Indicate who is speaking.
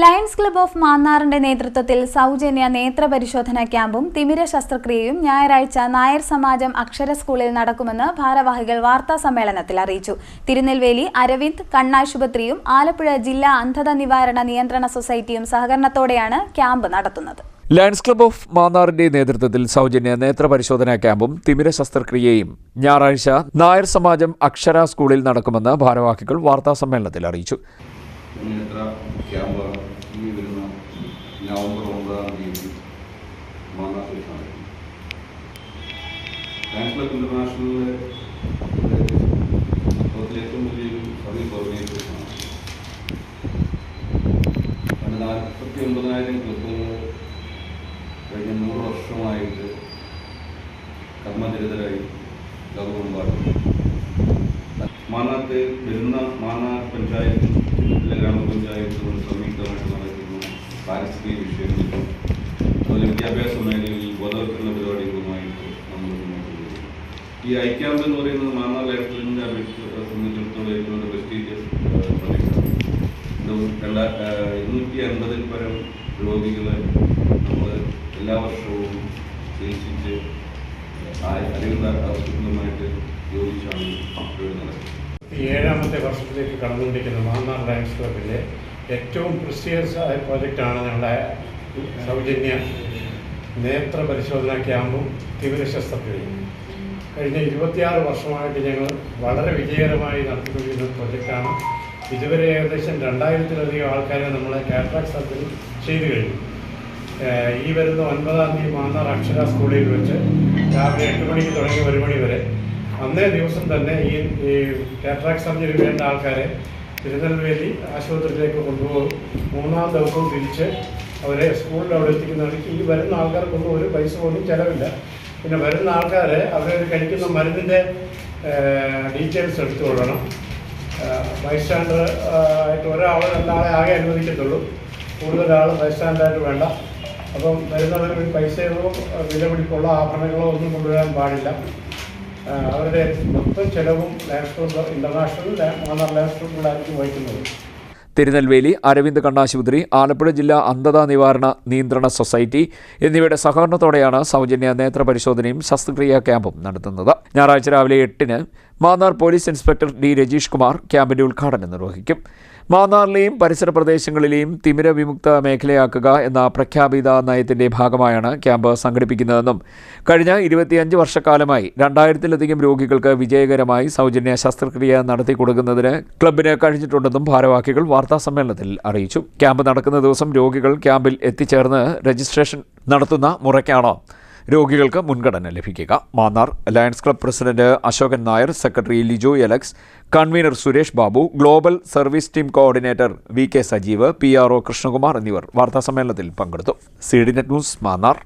Speaker 1: Lions club of മാന്നാറിന്റെ നേതൃത്വത്തിൽ സൗജന്യ നേത്ര പരിശോധന ക്യാമ്പും തിമിര ശസ്ത്രക്രിയയും ഞായറാഴ്ച നായർ സമാജം അക്ഷര സ്കൂളിൽ നടക്കുമെന്ന് ഭാരവാഹികൾ വാർത്താ സമ്മേളനത്തിൽ അറിയിച്ചു. തിരുനെൽവേലി അരവിന്ദ് കണ്ണാശുപത്രിയും ആലപ്പുഴ ജില്ലാ അന്ധത നിവാരണ നിയന്ത്രണ സൊസൈറ്റിയും സഹകരണത്തോടെയാണ് ക്യാമ്പ് നടത്തുന്നത്.
Speaker 2: ലയൺസ് ക്ലബ്ബ് ഓഫ് മാന്നാറിന്റെ നേതൃത്വത്തിൽ സൗജന്യ നേത്ര പരിശോധനാ ക്യാമ്പും തിമിര ശസ്ത്രക്രിയയും ഞായറാഴ്ച നായർ സമാജം അക്ഷര സ്കൂളിൽ നടക്കുമെന്ന് ഭാരവാഹികൾ വാർത്താ സമ്മേളനത്തിൽ അറിയിച്ചു.
Speaker 3: വരുന്ന നവംബർ ഒമ്പതാം തീയതി മാന്നാസിൽ നടക്കും ലയൺസ് ക്ലബ് ഇന്റർനാഷണലിലെ ലോകത്തിലെ ഏറ്റവും വലിയൊരു സർവീസ് ഓർഗനൈസേഷനാണ് പണ്ട് നാൽപ്പത്തി ഒമ്പതിനായിരം ക്ലബുകൾ കഴിഞ്ഞ നൂറ് വർഷമായിട്ട് കർമ്മചരിതരായി ലോകമെമ്പാടും. മാനാത്ത് വരുന്ന മാനാർ പഞ്ചായത്ത് ജില്ലാ ഗ്രാമപഞ്ചായത്തുകൾ സംയുക്തമായിട്ട് നടക്കുന്ന പാരിസ്ഥിതിക വിഷയങ്ങളിലും അതുപോലെ വിദ്യാഭ്യാസ മേഖലയിൽ ബോധവൽക്കരണ പരിപാടികളുമായിട്ട് നമ്മൾ മുന്നോട്ട് പോകും ഈ ഐ ക്യാമ്പ് എന്ന് പറയുന്നത് മാന്നാർ ലൈബ്രറിന്റെ അപേക്ഷിച്ച് സംബന്ധിച്ചിടത്തോളം ഏറ്റവും പ്രസ്റ്റീജിയസ് പ്രൊജക്റ്റാണ്. ഇത് ഇരുന്നൂറ്റി അൻപതിൽ പരം രോഗികളെ നമ്മൾ എല്ലാ വർഷവും ചികിത്സിച്ച് അരവിന്ദ ഹോസ്പിറ്റലുമായിട്ട് യോജിച്ചാണ് നടക്കുന്നത്.
Speaker 4: ഏഴാമത്തെ വർഷത്തിലേക്ക് കടന്നുകൊണ്ടിരിക്കുന്ന മാന്നാർ ലയൺസ് ക്ലബിന്റെ ഏറ്റവും പ്രസ്റ്റീജിയസ് ആയ പ്രോജക്റ്റാണ് ഞങ്ങളുടെ സൗജന്യ നേത്ര പരിശോധനാ ക്യാമ്പും തീവ്ര ശസ്ത്രക്രിയയും കഴിഞ്ഞ ഇരുപത്തിയാറ് വർഷമായിട്ട് ഞങ്ങൾ വളരെ വിജയകരമായി നടത്തിക്കൊണ്ടിരുന്ന പ്രോജക്റ്റാണ് ഇതുവരെ ഏകദേശം രണ്ടായിരത്തിലധികം ആൾക്കാരെ നമ്മൾ കാറ്ററാക്ട് സർജറി ചെയ്തു കഴിഞ്ഞു. ഈ വരുന്ന ഒൻപതാം തീയതി മാന്നാർ അക്ഷര സ്കൂളിൽ വെച്ച് രാവിലെ എട്ട് മണിക്ക് തുടങ്ങി ഒരു മണി വരെ. അന്നേ ദിവസം തന്നെ ഈ ഈ കാറ്ററാക്ട് സർജറി വേണ്ട ആൾക്കാരെ തിരുനെൽവേലി ആശുപത്രിയിലേക്ക് കൊണ്ടുപോകും. മൂന്നാം ദിവസം തിരിച്ച് അവരെ സ്കൂളിൽ അവിടെ എത്തിക്കുന്നവർക്ക് ഈ വരുന്ന ആൾക്കാർക്കൊന്നും ഒരു പൈസ പോലും ചിലവില്ല. പിന്നെ വരുന്ന ആൾക്കാർ അവർ കഴിക്കുന്ന മരുന്നിന്റെ ഡീറ്റെയിൽസ് എടുത്തു കൊള്ളണം ബൈസ്റ്റാൻഡർ ആയിട്ട് ഒരാൾ രണ്ടാളെ ആകെ അനുവദിക്കത്തുള്ളൂ. കൂടുതൽ ബൈസ്റ്റാൻഡായിട്ട് വേണ്ട. അപ്പം വരുന്നവർ പൈസയോ വിലപിടിപ്പുള്ള ആഭരണങ്ങളോ ഒന്നും കൊണ്ടുവരാൻ പാടില്ല. അവരുടെ മൊത്തം ചെലവും ഇന്റർനാഷണൽ ക്ലബ്ബ് ഇന്റർനാഷണൽ മൂന്നാർ ക്ലബ്ബിലായിരിക്കും വഹിക്കുന്നത്.
Speaker 2: തിരുനെൽവേലി അരവിന്ദ് കണ്ണാശുപത്രി ആലപ്പുഴ ജില്ലാ അന്ധതാ നിവാരണ നിയന്ത്രണ സൊസൈറ്റി എന്നിവയുടെ സഹകരണത്തോടെയാണ് സൗജന്യ നേത്ര പരിശോധനയും ശസ്ത്രക്രിയാ ക്യാമ്പും നടത്തുന്നത്. ഞായറാഴ്ച രാവിലെ എട്ടിന് Mannar police inspector D Rajeesh Kumar ക്യാമ്പിന്റെ ഉദ്ഘാടനം നിർവഹിക്കും. മാന്നാറിലെയും പരിസര പ്രദേശങ്ങളിലെയും തിമിര വിമുക്ത മേഖലയാക്കുക എന്ന പ്രഖ്യാപിത നയത്തിന്റെ ഭാഗമായാണ് ക്യാമ്പ് സംഘടിപ്പിക്കുന്നതെന്നും കഴിഞ്ഞ ഇരുപത്തിയഞ്ച് വർഷക്കാലമായി രണ്ടായിരത്തിലധികം രോഗികൾക്ക് വിജയകരമായി സൗജന്യ ശസ്ത്രക്രിയ നടത്തി കൊടുക്കുന്നതിന് ക്ലബിന് കഴിഞ്ഞിട്ടുണ്ടെന്നും ഭാരവാഹികൾ വാർത്താ സമ്മേളനത്തിൽ അറിയിച്ചു. ക്യാമ്പ് നടക്കുന്ന ദിവസം രോഗികൾ ക്യാമ്പിൽ എത്തിച്ചേർന്ന് രജിസ്ട്രേഷൻ നടത്തുന്ന മുറയ്ക്കാണ്? രോഗികൾക്ക് മുൻഗണന ലഭിക്കുക. Mannar lions club president Ashokan Nair secretary Lijo Alex convener Suresh Babu global service team coordinator V K Sajeev P R O Krishnakumar എന്നിവർ വാർത്താസമ്മേളനത്തിൽ പങ്കെടുത്തു. C D net news Mannar.